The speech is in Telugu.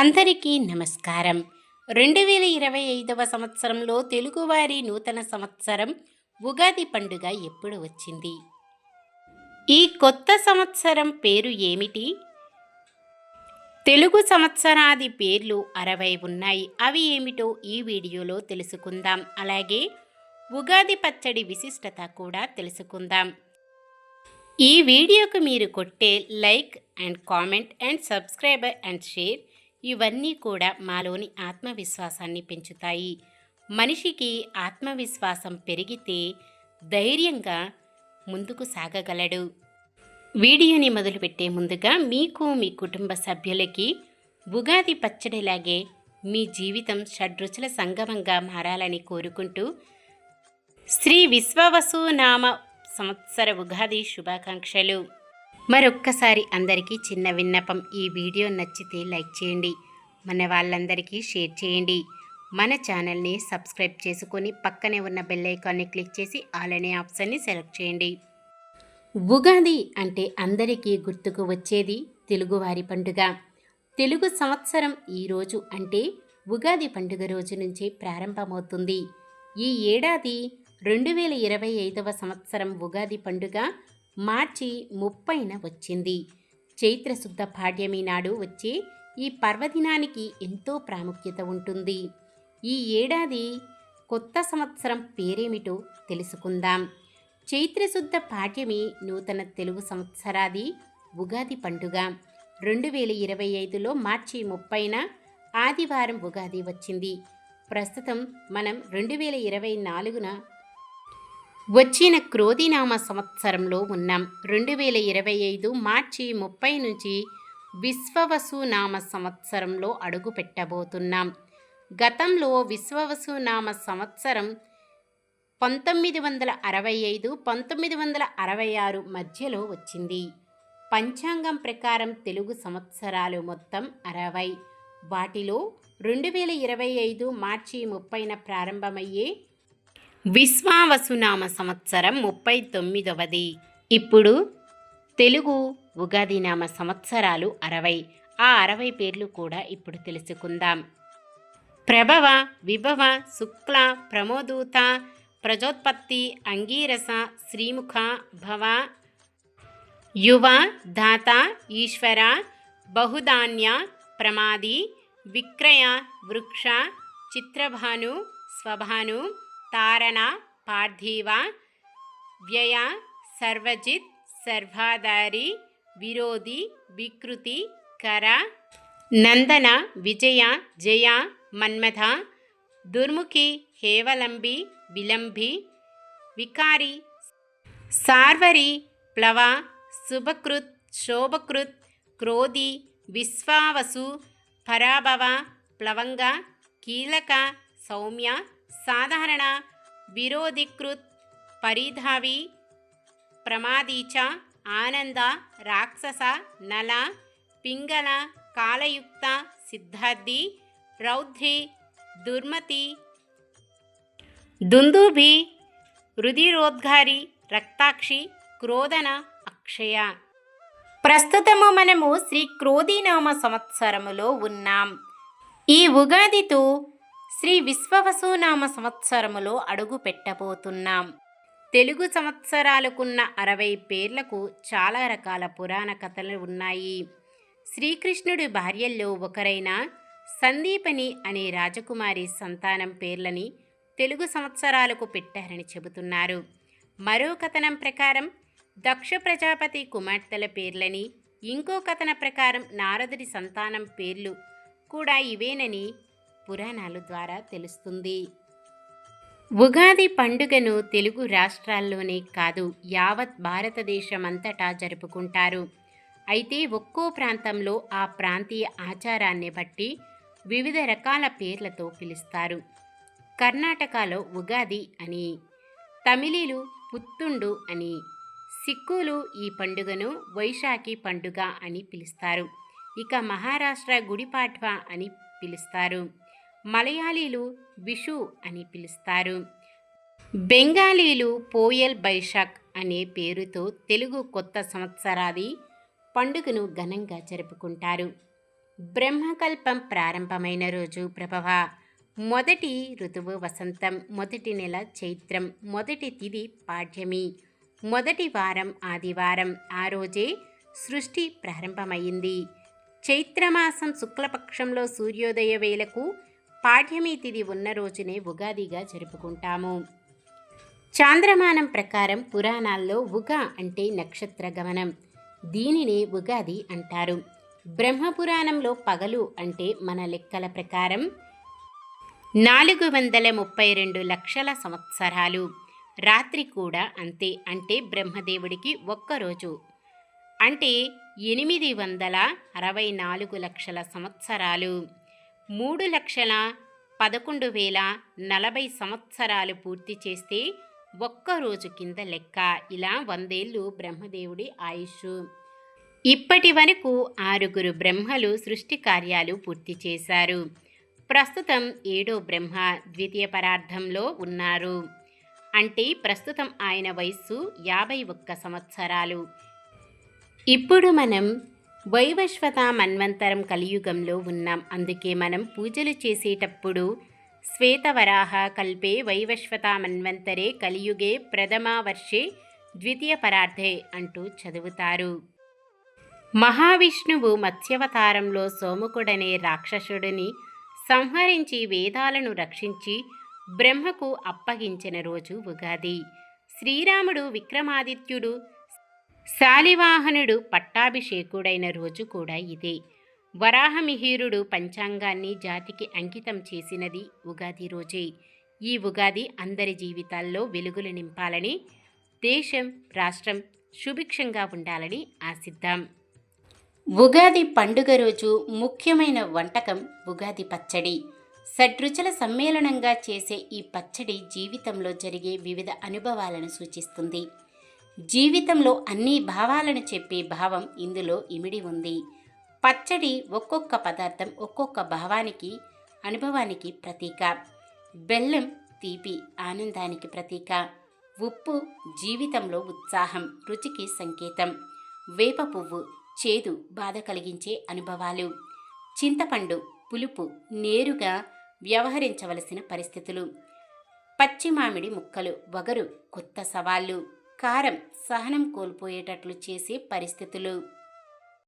అందరికీ నమస్కారం. రెండు వేల ఇరవై ఐదవ సంవత్సరంలో తెలుగువారి నూతన సంవత్సరం ఉగాది పండుగ ఎప్పుడు వచ్చింది? ఈ కొత్త సంవత్సరం పేరు ఏమిటి? తెలుగు సంవత్సరాది పేర్లు అరవై ఉన్నాయి. అవి ఏమిటో ఈ వీడియోలో తెలుసుకుందాం. అలాగే ఉగాది పచ్చడి విశిష్టత కూడా తెలుసుకుందాం. ఈ వీడియోకు మీరు కొట్టే like and comment and subscriber and share ఇవన్నీ కూడా మాలోని ఆత్మవిశ్వాసాన్ని పెంచుతాయి. మనిషికి ఆత్మవిశ్వాసం పెరిగితే ధైర్యంగా ముందుకు సాగగలడు. వీడియోని మొదలుపెట్టే ముందుగా మీకు మీ కుటుంబ సభ్యులకి ఉగాది పచ్చడిలాగే మీ జీవితం షడ్రుచుల సంగమంగా మారాలని కోరుకుంటూ శ్రీ విశ్వవసు నామ సంవత్సర ఉగాది శుభాకాంక్షలు. మరొక్కసారి అందరికీ చిన్న విన్నపం. ఈ వీడియో నచ్చితే లైక్ చేయండి. మన వాళ్ళందరికీ షేర్ చేయండి. మన ఛానల్ని సబ్స్క్రైబ్ చేసుకొని పక్కనే ఉన్న బెల్ ఐకాన్ని క్లిక్ చేసి ఆల్ అనే ఆప్షన్ని సెలెక్ట్ చేయండి. ఉగాది అంటే అందరికీ గుర్తుకు వచ్చేది తెలుగువారి పండుగ. తెలుగు సంవత్సరం ఈ రోజు అంటే ఉగాది పండుగ రోజు నుంచే ప్రారంభమవుతుంది. ఈ ఏడాది రెండు వేల ఇరవై ఐదవ సంవత్సరం ఉగాది పండుగ మార్చి ముప్పైన వచ్చింది. చైత్రశుద్ధ పాడ్యమి నాడు వచ్చే ఈ పర్వదినానికి ఎంతో ప్రాముఖ్యత ఉంటుంది. ఈ ఏడాది కొత్త సంవత్సరం పేరేమిటో తెలుసుకుందాం. చైత్రశుద్ధ పాడ్యమి నూతన తెలుగు సంవత్సరాది ఉగాది పండుగ. రెండు వేల ఇరవై ఐదులో మార్చి ముప్పైన ఆదివారం ఉగాది వచ్చింది. ప్రస్తుతం మనం రెండు వేల ఇరవై నాలుగున వచ్చిన క్రోధినామ సంవత్సరంలో ఉన్నాం. రెండు వేల ఇరవై ఐదు మార్చి ముప్పై నుంచి విశ్వవసు నామ సంవత్సరంలో అడుగు పెట్టబోతున్నాం. గతంలో విశ్వవసు నామ సంవత్సరం పంతొమ్మిది వందల అరవై ఐదు పంతొమ్మిది వందల అరవై ఆరు మధ్యలో వచ్చింది. పంచాంగం ప్రకారం తెలుగు సంవత్సరాలు మొత్తం అరవై. వాటిలో రెండు వేల ఇరవై ఐదు మార్చి ముప్పైన ప్రారంభమయ్యే విశ్వావసునామ సంవత్సరం ముప్పై తొమ్మిదవది. ఇప్పుడు తెలుగు ఉగాది నామ సంవత్సరాలు అరవై. ఆ అరవై పేర్లు కూడా ఇప్పుడు తెలుసుకుందాం. ప్రభవ విభవ శుక్ల ప్రమోదూత ప్రజోత్పత్తి అంగీరస శ్రీముఖ భవ యువ దాత ఈశ్వర బహుధాన్య ప్రమాది విక్రయ వృక్ష చిత్రభాను స్వభాను తారణ పార్థివ వ్యయ సర్వజిత్ సర్వాధారి విరోధి వికృతి కర నందన విజయ జయ మన్మథ దుర్ముఖి హేవలంబి విలంబి వికారి సార్వరి ప్లవ శుభకృత్ శోభకృత్ క్రోధి విశ్వావసు పరాభవ ప్లవంగ కీలక సౌమ్య సాధారణ విరోధికృత్ పరిధావి ప్రమాదీచ ఆనంద రాక్షస నల పింగళ కాలయుక్త సిద్ధార్థి రౌద్రి దుర్మతి దుందుభి రుధిరోద్గారి రక్తాక్షి క్రోధన అక్షయ. ప్రస్తుతము మనము శ్రీ క్రోధీనామ సంవత్సరములో ఉన్నాం. ఈ ఉగాదితో శ్రీ విశ్వవసునామ సంవత్సరములో అడుగు పెట్టబోతున్నాం. తెలుగు సంవత్సరాలకున్న అరవై పేర్లకు చాలా రకాల పురాణ కథలు ఉన్నాయి. శ్రీకృష్ణుడి భార్యల్లో ఒకరైన సందీపని అనే రాజకుమారి సంతానం పేర్లని తెలుగు సంవత్సరాలకు పెట్టారని చెబుతున్నారు. మరో కథనం ప్రకారం దక్ష ప్రజాపతి కుమార్తెల పేర్లని ఇంకో కథన ప్రకారం నారదుడి సంతానం పేర్లు కూడా ఇవేనని పురాణాల ద్వారా తెలుస్తుంది. ఉగాది పండుగను తెలుగు రాష్ట్రాల్లోనే కాదు యావత్ భారతదేశమంతటా జరుపుకుంటారు. అయితే ఒక్కో ప్రాంతంలో ఆ ప్రాంతీయ ఆచారాన్ని బట్టి వివిధ రకాల పేర్లతో పిలుస్తారు. కర్ణాటకలో ఉగాది అని తమిళీలు పుత్తుండు అని సిక్కులు ఈ పండుగను వైశాఖి పండుగ అని పిలుస్తారు. ఇక మహారాష్ట్ర గుడిపాడ్వా అని పిలుస్తారు. మలయాళీలు విషు అని పిలుస్తారు. బెంగాలీలు పోయల్ బైశాఖ్ అనే పేరుతో తెలుగు కొత్త సంవత్సరాది పండుగను ఘనంగా జరుపుకుంటారు. బ్రహ్మకల్పం ప్రారంభమైన రోజు ప్రభవ. మొదటి ఋతువు వసంతం మొదటి నెల చైత్రం మొదటి తిది పాఠ్యమి మొదటి వారం ఆదివారం. ఆ రోజే సృష్టి ప్రారంభమైంది. చైత్రమాసం శుక్లపక్షంలో సూర్యోదయ వేళకు పాఠ్యమి తిథి ఉన్న రోజునే ఉగాదిగా జరుపుకుంటాము. చాంద్రమానం ప్రకారం పురాణాల్లో ఉగా అంటే నక్షత్ర గమనం. దీనినే ఉగాది అంటారు. బ్రహ్మపురాణంలో పగలు అంటే మన లెక్కల ప్రకారం నాలుగు వందల ముప్పై రెండు లక్షల సంవత్సరాలు. రాత్రి కూడా అంతే అంటే బ్రహ్మదేవుడికి ఒక్కరోజు అంటే ఎనిమిది వందల అరవై నాలుగు లక్షల సంవత్సరాలు. మూడు లక్షల పదకొండు వేల నలభై సంవత్సరాలు పూర్తి చేస్తే ఒక్క రోజు కింద లెక్క. ఇలా వందేళ్ళు బ్రహ్మదేవుడి ఆయుష్. ఇప్పటి వరకు ఆరుగురు బ్రహ్మలు సృష్టి కార్యాలు పూర్తి చేశారు. ప్రస్తుతం ఏడో బ్రహ్మ ద్వితీయ పరార్థంలో ఉన్నారు. అంటే ప్రస్తుతం ఆయన వయస్సు యాభై ఒక్క సంవత్సరాలు. ఇప్పుడు మనం వైవశ్వత మన్వంతరం కలియుగంలో ఉన్నాం. అందుకే మనం పూజలు చేసేటప్పుడు శ్వేతవరాహ కల్పే వైవశ్వత మన్వంతరే కలియుగే ప్రథమా వర్షే ద్వితీయ పరార్థే అంటూ చదువుతారు. మహావిష్ణువు మత్స్యవతారంలో సోముకుడనే రాక్షసుడిని సంహరించి వేదాలను రక్షించి బ్రహ్మకు అప్పగించిన రోజు ఉగాది. శ్రీరాముడు విక్రమాదిత్యుడు శాలివాహనుడు పట్టాభిషేకుడైన రోజు కూడా ఇదే. వరాహమిహీరుడు పంచాంగాన్ని జాతికి అంకితం చేసినది ఉగాది రోజే. ఈ ఉగాది అందరి జీవితాల్లో వెలుగులు నింపాలని దేశం రాష్ట్రం సుభిక్షంగా ఉండాలని ఆశిద్దాం. ఉగాది పండుగ రోజు ముఖ్యమైన వంటకం ఉగాది పచ్చడి. షడ్రుచుల సమ్మేళనంగా చేసే ఈ పచ్చడి జీవితంలో జరిగే వివిధ అనుభవాలను సూచిస్తుంది. జీవితంలో అన్ని భావాలను చెప్పే భావం ఇందులో ఇమిడి ఉంది. పచ్చడి ఒక్కొక్క పదార్థం ఒక్కొక్క భావానికి అనుభవానికి ప్రతీక. బెల్లం తీపి ఆనందానికి ప్రతీక. ఉప్పు జీవితంలో ఉత్సాహం రుచికి సంకేతం. వేప పువ్వు చేదు బాధ కలిగించే అనుభవాలు. చింతపండు పులుపు నేరుగా వ్యవహరించవలసిన పరిస్థితులు. పచ్చి మామిడి ముక్కలు వగరు కొత్త సవాళ్ళు. కారం సహనం కోల్పోయేటట్లు చేసే పరిస్థితులు.